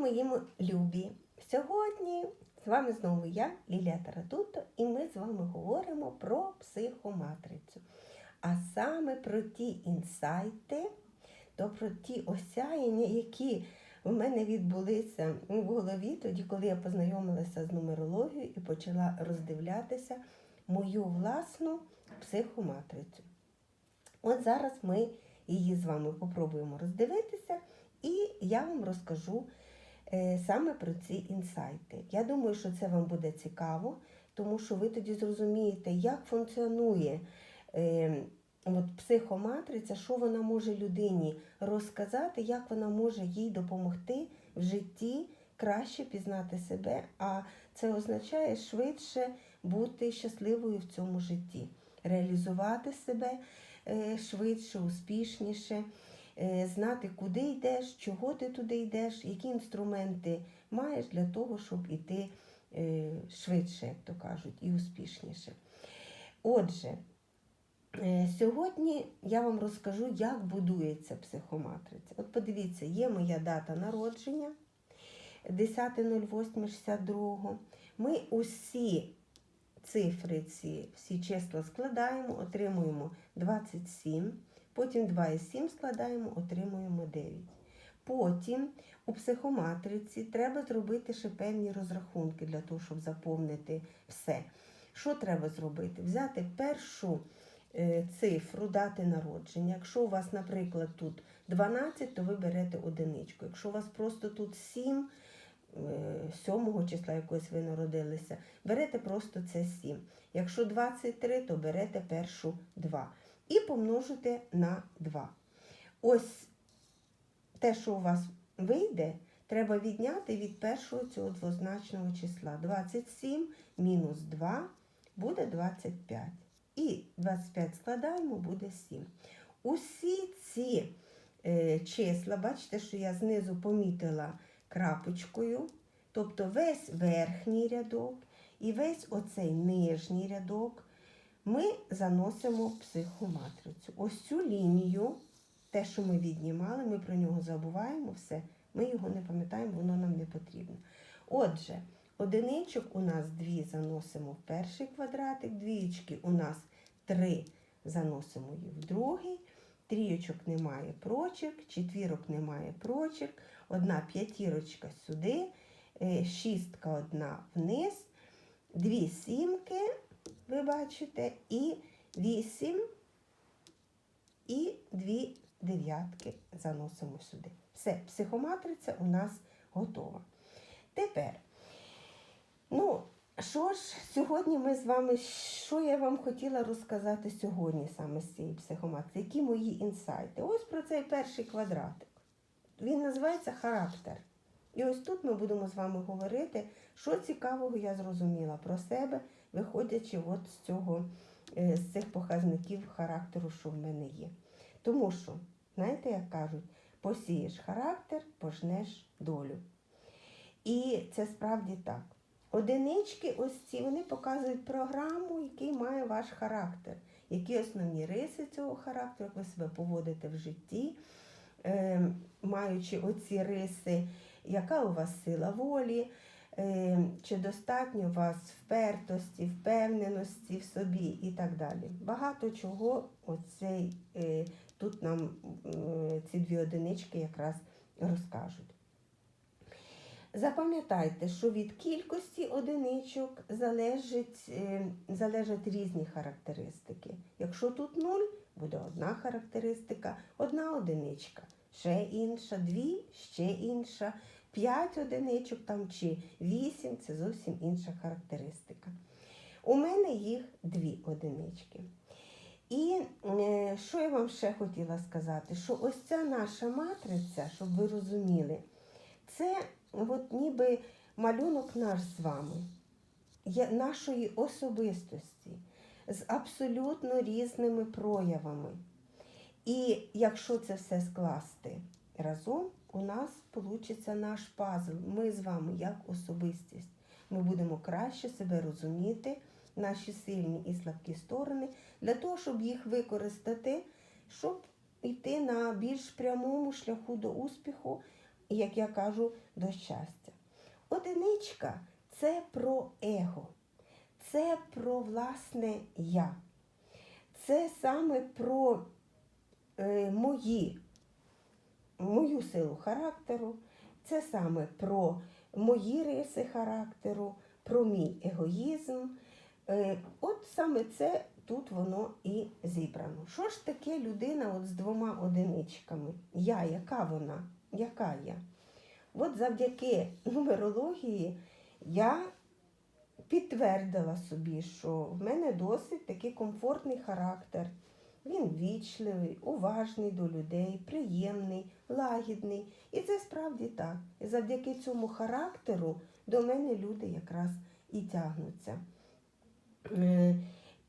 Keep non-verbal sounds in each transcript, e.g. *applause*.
мої любі! Сьогодні з вами знову я, Лілія Таратуто, і ми з вами говоримо про психоматрицю. А саме про ті інсайти, то про ті осяяння, які в мене відбулися в голові тоді, коли я познайомилася з нумерологією і почала роздивлятися мою власну психоматрицю. От зараз ми її з вами попробуємо роздивитися, і я вам розкажу саме про ці інсайти. Я думаю, що це вам буде цікаво, тому що ви тоді зрозумієте, як функціонує е, от психоматриця, що вона може людині розказати, як вона може їй допомогти в житті краще пізнати себе, а це означає швидше бути щасливою в цьому житті, реалізувати себе е, швидше, успішніше, е, знати, куди йдеш, чого ти туди йдеш, які інструменти маєш для того, щоб іти е, швидше, як то кажуть, і успішніше. Отже, е, сьогодні я вам розкажу, як будується психоматриця. От подивіться, є моя дата народження 10.08.62. Ми усі цифри ці, всі числа складаємо, отримуємо 27, потім 2 і 7 складаємо, отримуємо 9. Потім у психоматриці треба зробити ще певні розрахунки для того, щоб заповнити все. Що треба зробити? Взяти першу е, цифру дати народження. Якщо у вас, наприклад, тут 12, то ви берете одиничку. Якщо у вас просто тут 7, 7 числа якось ви народилися, берете просто це 7. Якщо 23, то берете першу 2. І помножите на 2. Ось те, що у вас вийде, треба відняти від першого цього двозначного числа. 27 мінус 2 буде 25. І 25 складаємо, буде 7. Усі ці е, числа, бачите, що я знизу помітила крапочкою, тобто весь верхній рядок і весь оцей нижній рядок ми заносимо психоматрицю. Ось цю лінію, те, що ми віднімали, ми про нього забуваємо все, ми його не пам'ятаємо, воно нам не потрібно. Отже, одиничок у нас дві заносимо в перший квадратик, двієчки у нас три заносимо їх в другий. Трійочок немає прочерк, четвірок немає прочерк, одна п'ятірочка сюди, е, шістка одна вниз, дві сімки, ви бачите, і вісім, і дві дев'ятки заносимо сюди. Все, психоматриця у нас готова. Тепер, ну, що ж, сьогодні ми з вами, що я вам хотіла розказати сьогодні саме з цієї психоматриці, які мої інсайти? Ось про цей перший квадратик. Він називається характер. І ось тут ми будемо з вами говорити, що цікавого я зрозуміла про себе, виходячи от з цього, е, з цих показників характеру, що в мене є. Тому що, знаєте, як кажуть, посієш характер, пожнеш долю. І це справді так. Одинички, ось ці, вони показують програму, який має ваш характер, які основні риси цього характеру, як ви себе поводите в житті, е, маючи оці риси, яка у вас сила волі, чи достатньо у вас впертості, впевненості в собі і так далі. Багато чого оцей, е, тут нам е, ці дві одинички якраз розкажуть. Запам'ятайте, що від кількості одиничок залежить, е, залежать різні характеристики. Якщо тут 0, буде одна характеристика, одна одиничка, ще інша, дві, ще інша, п'ять одиничок там чи вісім це зовсім інша характеристика. У мене їх дві одинички. І е, що я вам ще хотіла сказати? Що ось ця наша матриця, щоб ви розуміли, це от ніби малюнок наш з вами, нашої особистості з абсолютно різними проявами. І якщо це все скласти разом, у нас вийде наш пазл. Ми з вами як особистість. Ми будемо краще себе розуміти, наші сильні і слабкі сторони, для того, щоб їх використати, щоб йти на більш прямому шляху до успіху як я кажу, до щастя. Одиничка це про его, це про власне я. Це саме про е, мої, мою силу характеру, це саме про мої риси характеру, про мій егоїзм. Е, от саме це тут воно і зібрано. Що ж таке людина от з двома одиничками? Я, яка вона? Яка я? От завдяки нумерології я підтвердила собі, що в мене досить такий комфортний характер. Він вічливий, уважний до людей, приємний, лагідний. І це справді так. І завдяки цьому характеру до мене люди якраз і тягнуться. Е,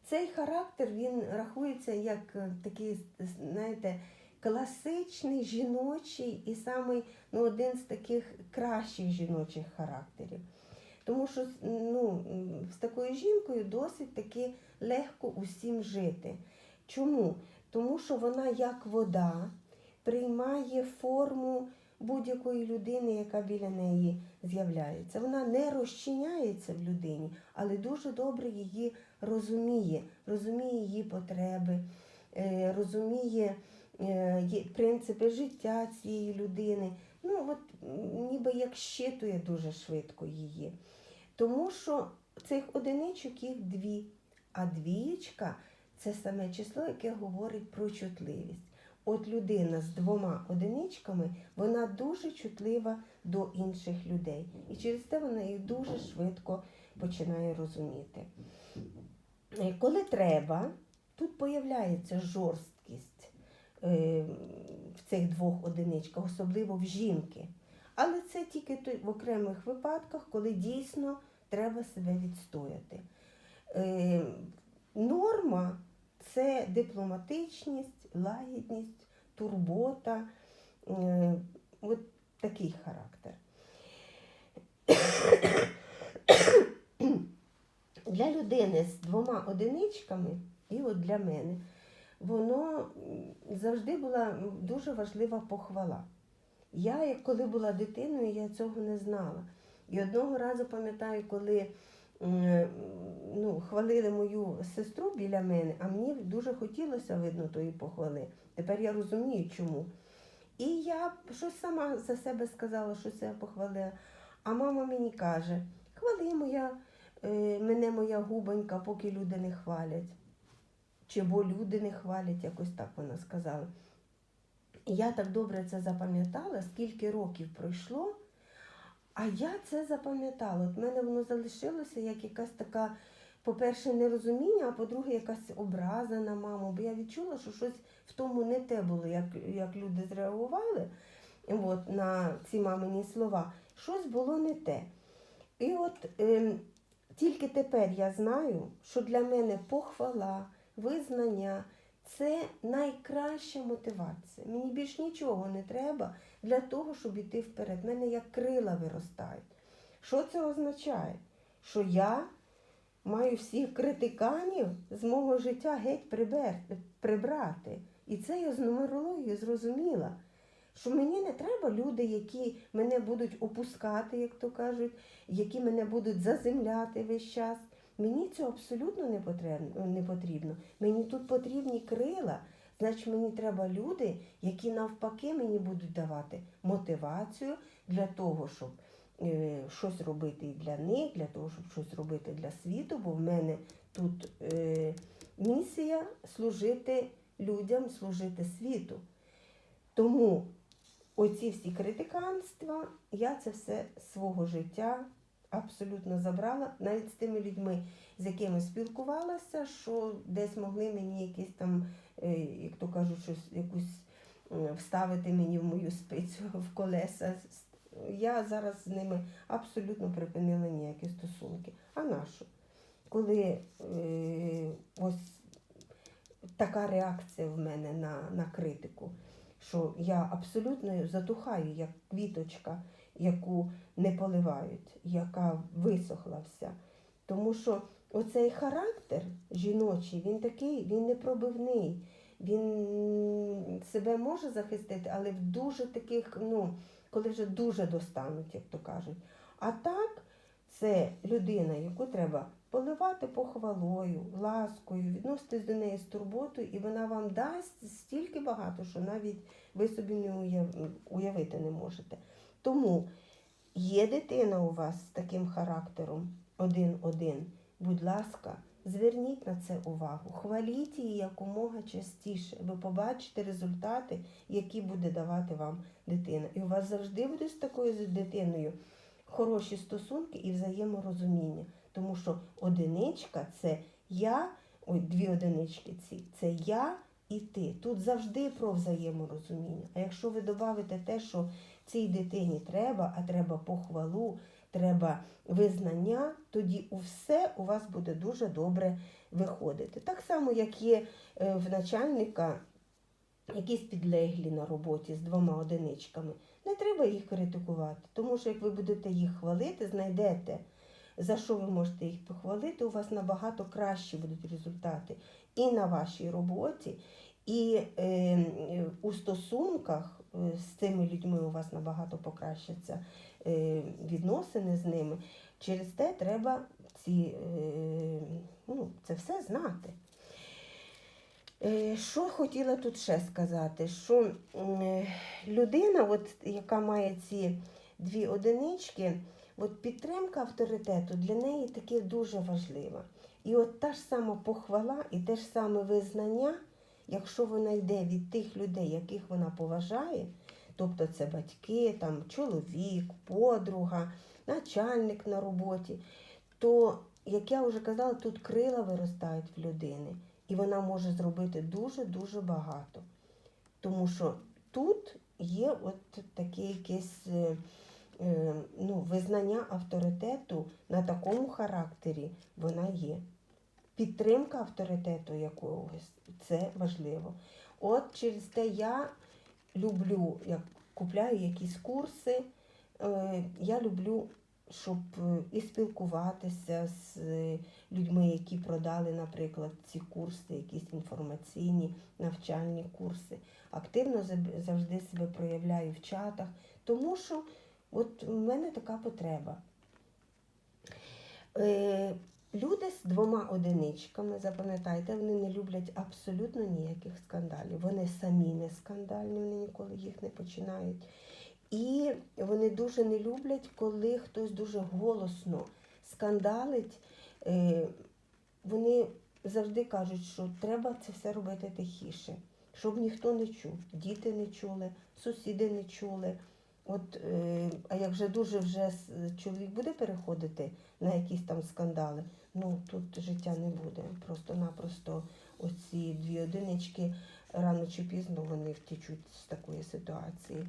Цей характер він рахується як е, такий, знаєте, класичний жіночий і самий, ну, один з таких кращих жіночих характерів. Тому що ну, з такою жінкою досить таки легко усім жити. Чому? Тому що вона як вода приймає форму будь-якої людини, яка біля неї з'являється. Вона не розчиняється в людині, але дуже добре її розуміє, розуміє її потреби, е, розуміє е, принципи життя цієї людини. Ну, от ніби як щитує дуже швидко її. Тому що цих одиничок їх дві, а двієчка це саме число, яке говорить про чутливість. От людина з двома одиничками, вона дуже чутлива до інших людей. І через те вона їх дуже швидко починає розуміти. Е, Коли треба, тут появляється жорсткість е, в цих двох одиничках, особливо в жінки. Але це тільки в окремих випадках, коли дійсно треба себе відстояти. Е, Норма це дипломатичність, лагідність, турбота, е, от такий характер. Для людини з двома одиничками, і от для мене, воно завжди була дуже важлива похвала. Я, коли була дитиною, я цього не знала. І одного разу пам'ятаю, коли ну, хвалили мою сестру біля мене, а мені дуже хотілося, видно, тої похвали. Тепер я розумію, чому. І я щось сама за себе сказала, що це похвалила. А мама мені каже, хвали моя, е, мене моя губонька, поки люди не хвалять. Чи бо люди не хвалять, якось так вона сказала. Я так добре це запам'ятала, скільки років пройшло, а я це запам'ятала. От в мене воно залишилося як якась така, по-перше, нерозуміння, а по-друге, якась образа на маму. Бо я відчула, що щось в тому не те було, як, як люди зреагували от, на ці мамині слова. Щось було не те. І от ем, тільки тепер я знаю, що для мене похвала, визнання це найкраща мотивація. Мені більш нічого не треба для того, щоб іти вперед. В мене як крила виростають. Що це означає? Що я маю всіх критиканів з мого життя геть прибрати. І це я з нумерології зрозуміла. Що мені не треба люди, які мене будуть опускати, як то кажуть, які мене будуть заземляти весь час. Мені цього абсолютно не потрібно. Мені тут потрібні крила. Значить, мені треба люди, які навпаки мені будуть давати мотивацію для того, щоб е, щось робити і для них, для того, щоб щось робити для світу, бо в мене тут е, місія служити людям, служити світу. Тому оці всі критиканства, я це все свого життя абсолютно забрала, навіть з тими людьми, з якими спілкувалася, що десь могли мені якісь там, як то кажуть, щось якусь е, вставити мені в мою спицю *laughs* в колеса. Я зараз з ними абсолютно припинила ніякі стосунки. А нащо? Коли е, ось така реакція в мене на, на критику, що я абсолютно затухаю, як квіточка, яку не поливають, яка висохла вся. Тому що оцей характер жіночий, він такий, він непробивний. Він себе може захистити, але в дуже таких ну, коли вже дуже достануть, як то кажуть. А так, це людина, яку треба поливати похвалою, ласкою, відноситись до неї з турботою, і вона вам дасть стільки багато, що навіть ви собі не уяв- уявити не можете. Тому є дитина у вас з таким характером один-один. Будь ласка, зверніть на це увагу, хваліть її якомога частіше. Ви побачите результати, які буде давати вам дитина. І у вас завжди буде з такою дитиною хороші стосунки і взаєморозуміння. Тому що одиничка це я, ой, дві одинички ці, це я і ти. Тут завжди про взаєморозуміння. А якщо ви додавите те, що цій дитині треба, а треба похвалу, треба визнання, тоді у все у вас буде дуже добре виходити. Так само, як є е, в начальника якісь підлеглі на роботі з двома одиничками. Не треба їх критикувати, тому що як ви будете їх хвалити, знайдете, за що ви можете їх похвалити, у вас набагато кращі будуть результати і на вашій роботі, і е, у стосунках е, з цими людьми у вас набагато покращаться відносини з ними. Через те треба ці, е, ну, це все знати. Е, Що хотіла тут ще сказати? Що е, людина, от, яка має ці дві одинички, от підтримка авторитету для неї таки дуже важлива. І от та ж сама похвала і те ж саме визнання, якщо вона йде від тих людей, яких вона поважає, тобто це батьки, там, чоловік, подруга, начальник на роботі, то, як я вже казала, тут крила виростають в людини. І вона може зробити дуже-дуже багато. Тому що тут є от таке якесь е, е, ну, визнання авторитету на такому характері вона є. Підтримка авторитету якогось це важливо. От через те я люблю, як купляю якісь курси, е, я люблю, щоб е, і спілкуватися з е, людьми, які продали, наприклад, ці курси, якісь інформаційні навчальні курси. Активно завжди себе проявляю в чатах, тому що от в мене така потреба. Люди з двома одиничками, запам'ятайте, вони не люблять абсолютно ніяких скандалів. Вони самі не скандальні, вони ніколи їх не починають. І вони дуже не люблять, коли хтось дуже голосно скандалить. Е, вони завжди кажуть, що треба це все робити тихіше, щоб ніхто не чув. Діти не чули, сусіди не чули. От, е, а як вже дуже вже чоловік буде переходити на якісь там скандали, ну тут життя не буде. Просто-напросто оці дві одинички рано чи пізно вони втічуть з такої ситуації.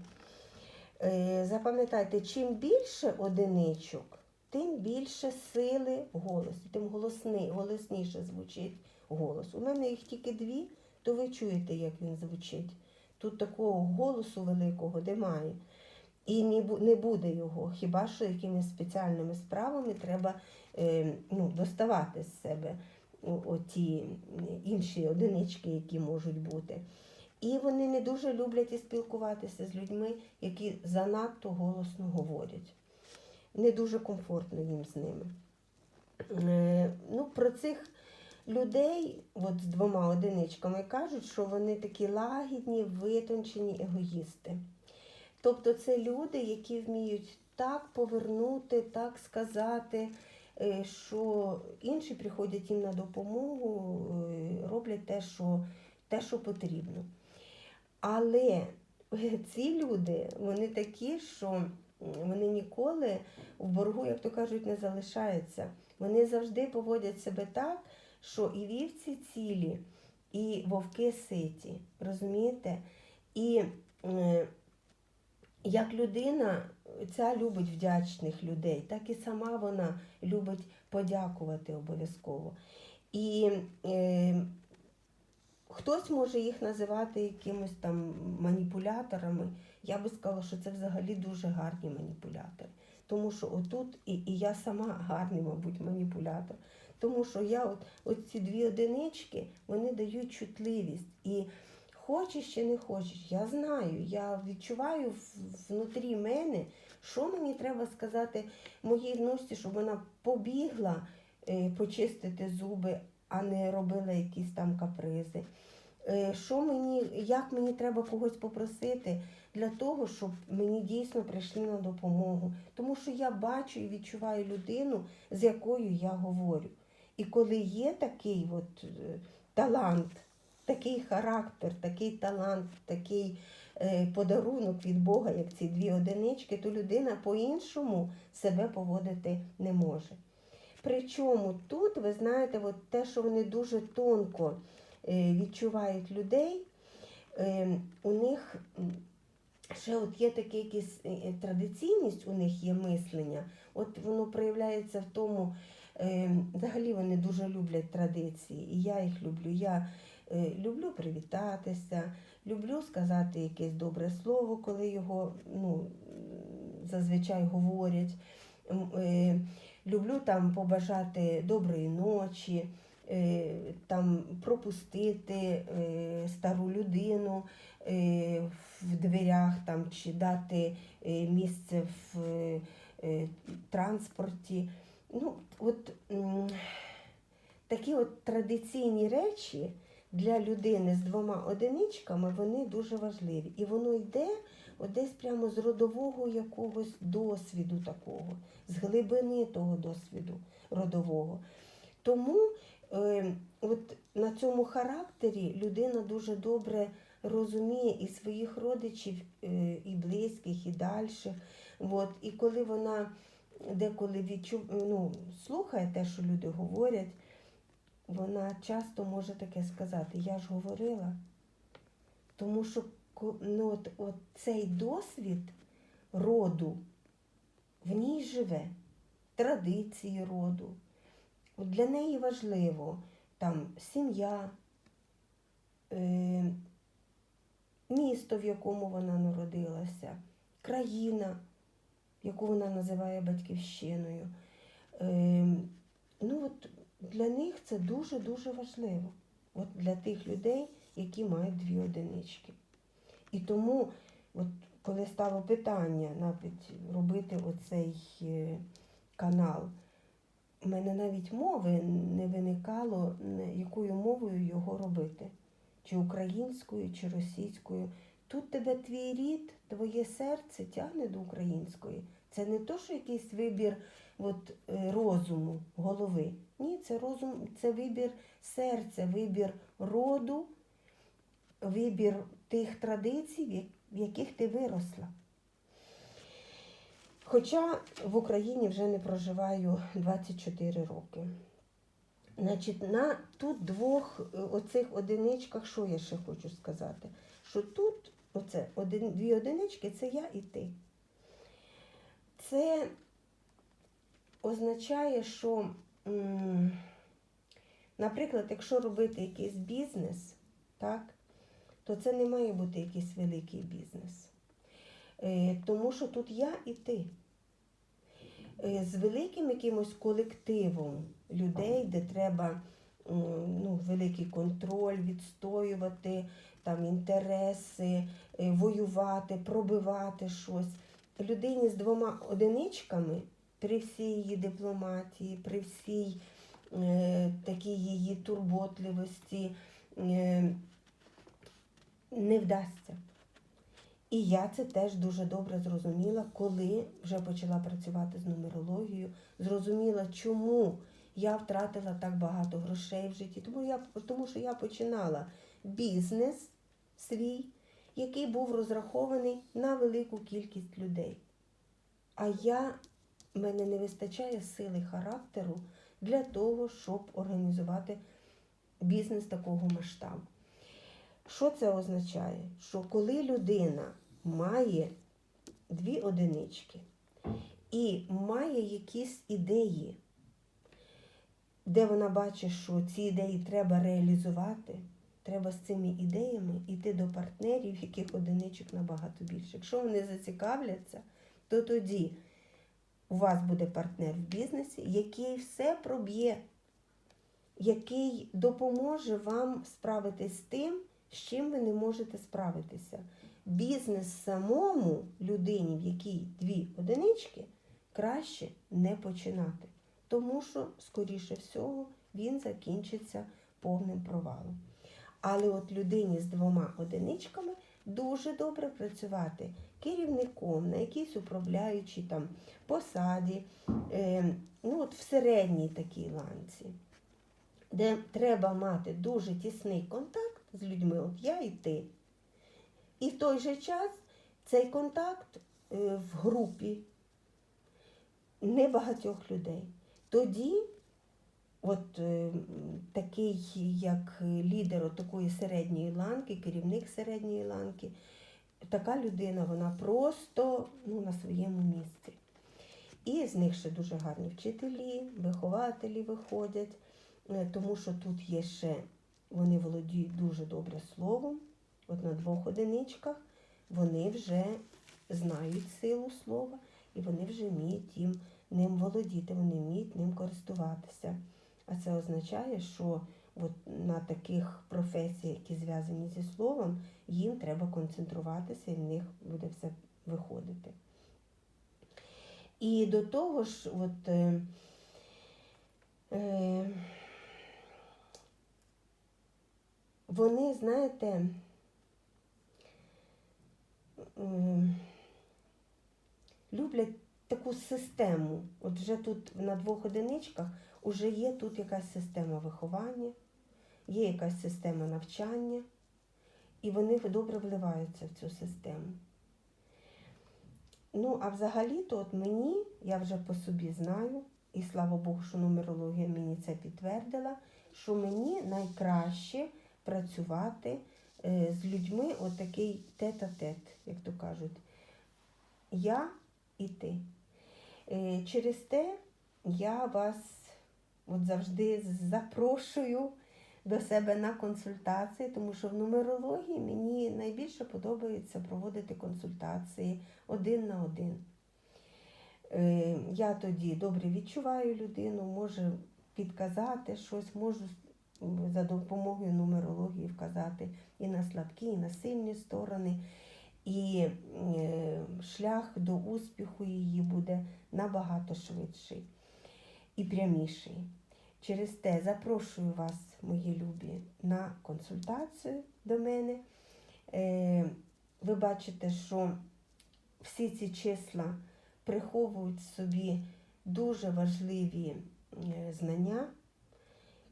Е, запам'ятайте, чим більше одиничок, тим більше сили в голосі, тим голосни, голосніше звучить голос. У мене їх тільки дві, то ви чуєте, як він звучить. Тут такого голосу великого немає. І не, буде його, хіба що якимись спеціальними справами треба е, ну, доставати з себе оті інші одинички, які можуть бути. І вони не дуже люблять і спілкуватися з людьми, які занадто голосно говорять. Не дуже комфортно їм з ними. Е, ну, про цих людей, от з двома одиничками, кажуть, що вони такі лагідні, витончені егоїсти. Тобто це люди, які вміють так повернути, так сказати, е, що інші приходять їм на допомогу, е, роблять те, що, те, що потрібно. Але е, ці люди, вони такі, що вони ніколи в боргу, як то кажуть, не залишаються. Вони завжди поводять себе так, що і вівці цілі, і вовки ситі. Розумієте? І як людина ця любить вдячних людей, так і сама вона любить подякувати обов'язково. І е, хтось може їх називати якимось там маніпуляторами. Я би сказала, що це взагалі дуже гарні маніпулятори. Тому що отут і, і я сама гарний, мабуть, маніпулятор. Тому що я от, от ці дві одинички вони дають чутливість. І хочеш чи не хочеш, я знаю, я відчуваю внутрі мене, що мені треба сказати моїй внучці, щоб вона побігла е, почистити зуби, а не робила якісь там капризи. Е, Що мені, як мені треба когось попросити для того, щоб мені дійсно прийшли на допомогу. Тому що я бачу і відчуваю людину, з якою я говорю. І коли є такий от е, талант, такий характер, такий талант, такий е, подарунок від Бога, як ці дві одинички, то людина по-іншому себе поводити не може. Причому тут, ви знаєте, от те, що вони дуже тонко е, відчувають людей, е, у них ще от є таке якісь традиційність, у них є мислення. От воно проявляється в тому, взагалі вони дуже люблять традиції, і я їх люблю. Я люблю привітатися, люблю сказати якесь добре слово, коли його ну, зазвичай говорять. Е, Люблю там побажати доброї ночі, е, там пропустити е, стару людину е, в дверях там, чи дати е, місце в е, транспорті. Ну, от такі от традиційні речі для людини з двома одиничками вони дуже важливі. І воно йде десь прямо з родового якогось досвіду такого, з глибини того досвіду родового. Тому е, от на цьому характері людина дуже добре розуміє і своїх родичів, е, і близьких, і дальших. От, і коли вона деколи відчу... ну, слухає те, що люди говорять, вона часто може таке сказати, я ж говорила. Тому що ну, от, от цей досвід роду в ній живе, традиції роду. От для неї важливо там сім'я, е, місто, в якому вона народилася, країна, яку вона називає батьківщиною. Е, ну, от для них це дуже-дуже важливо. От для тих людей, які мають дві одинички. І тому, от, коли стало питання навіть робити оцей е, канал, у мене навіть мови не виникало, якою мовою його робити. Чи українською, чи російською. Тут тебе твій рід, твоє серце тягне до української. Це не то, що якийсь вибір от, е, розуму, голови. Ні, це розум, це вибір серця, вибір роду, вибір тих традицій, в яких ти виросла. Хоча в Україні вже не проживаю 24 роки. Значить, на тут двох е, оцих одиничках, що я ще хочу сказати? Що тут оце один, дві одинички це я і ти. Це означає, що, наприклад, якщо робити якийсь бізнес, так, то це не має бути якийсь великий бізнес. Е, Тому що тут я і ти. Е, З великим якимось колективом людей, де треба ну, великий контроль відстоювати, там інтереси, е, воювати, пробивати щось. Людині з двома одиничками при всій її дипломатії, при всій е, такій її турботливості е, не вдасться. І я це теж дуже добре зрозуміла, коли вже почала працювати з нумерологією. Зрозуміла, чому я втратила так багато грошей в житті. Тому, я, тому що я починала бізнес свій, який був розрахований на велику кількість людей. А я, мене не вистачає сили характеру для того, щоб організувати бізнес такого масштабу. Що це означає? Що коли людина має дві одинички і має якісь ідеї, де вона бачить, що ці ідеї треба реалізувати, треба з цими ідеями йти до партнерів, яких одиничок набагато більше. Якщо вони зацікавляться, то тоді у вас буде партнер в бізнесі, який все проб'є, який допоможе вам справитись з тим, з чим ви не можете справитися. Бізнес самому людині, в якій дві одинички, краще не починати. Тому що, скоріше всього, він закінчиться повним провалом. Але от людині з двома одиничками дуже добре працювати керівником на якійсь управляючій там посаді, е, ну от в середній такій ланці, де треба мати дуже тісний контакт з людьми, от я і ти. І в той же час цей контакт е, в групі небагатьох людей. Тоді от е, такий, як лідер от такої середньої ланки, керівник середньої ланки, така людина, вона просто ну, на своєму місці. І з них ще дуже гарні вчителі, вихователі виходять, е, тому що тут є ще, вони володіють дуже добре словом. От на двох одиничках вони вже знають силу слова і вони вже вміють їм ним володіти, вони вміють ним користуватися. А це означає, що от на таких професіях, які зв'язані зі словом, їм треба концентруватися і в них буде все виходити. І до того ж, от, е, е, вони, знаєте, м, люблять таку систему. От вже тут на двох одиничках вже є тут якась система виховання, є якась система навчання, і вони добре вливаються в цю систему. Ну, а взагалі-то от мені, я вже по собі знаю, і слава Богу, що нумерологія мені це підтвердила, що мені найкраще працювати е, з людьми отакий тет-а-тет, як то кажуть. Я і ти. Е, через те я вас от завжди запрошую до себе на консультації, тому що в нумерології мені найбільше подобається проводити консультації один на один. Е, Я тоді добре відчуваю людину, можу підказати щось, можу за допомогою нумерології вказати і на слабкі, і на сильні сторони. І е, шлях до успіху її буде набагато швидший і пряміший. Через те запрошую вас, мої любі, на консультацію до мене. Е, ви бачите, що всі ці числа приховують собі дуже важливі е, знання.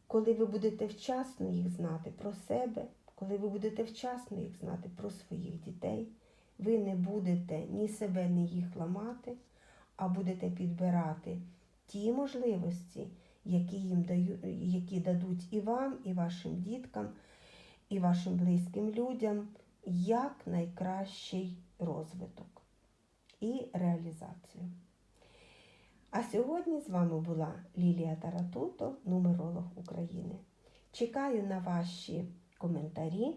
Коли ви будете вчасно їх знати про себе, коли ви будете вчасно їх знати про своїх дітей, ви не будете ні себе, ні їх ламати, а будете підбирати ті можливості, які їм дають, які дадуть і вам, і вашим діткам, і вашим близьким людям як найкращий розвиток і реалізацію. А сьогодні з вами була Лілія Таратуто, нумеролог України. Чекаю на ваші коментарі,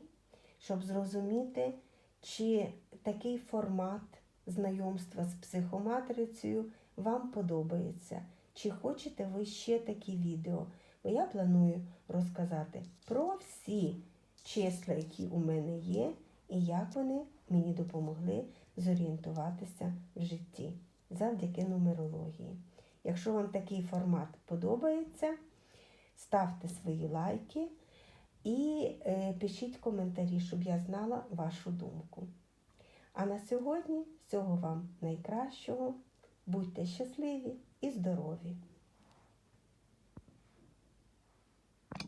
щоб зрозуміти, чи такий формат знайомства з психоматрицею вам подобається. Чи хочете ви ще такі відео? Бо я планую розказати про всі числа, які у мене є, і як вони мені допомогли зорієнтуватися в житті завдяки нумерології. Якщо вам такий формат подобається, ставте свої лайки і е, пишіть коментарі, щоб я знала вашу думку. А на сьогодні всього вам найкращого. Будьте щасливі і здорові!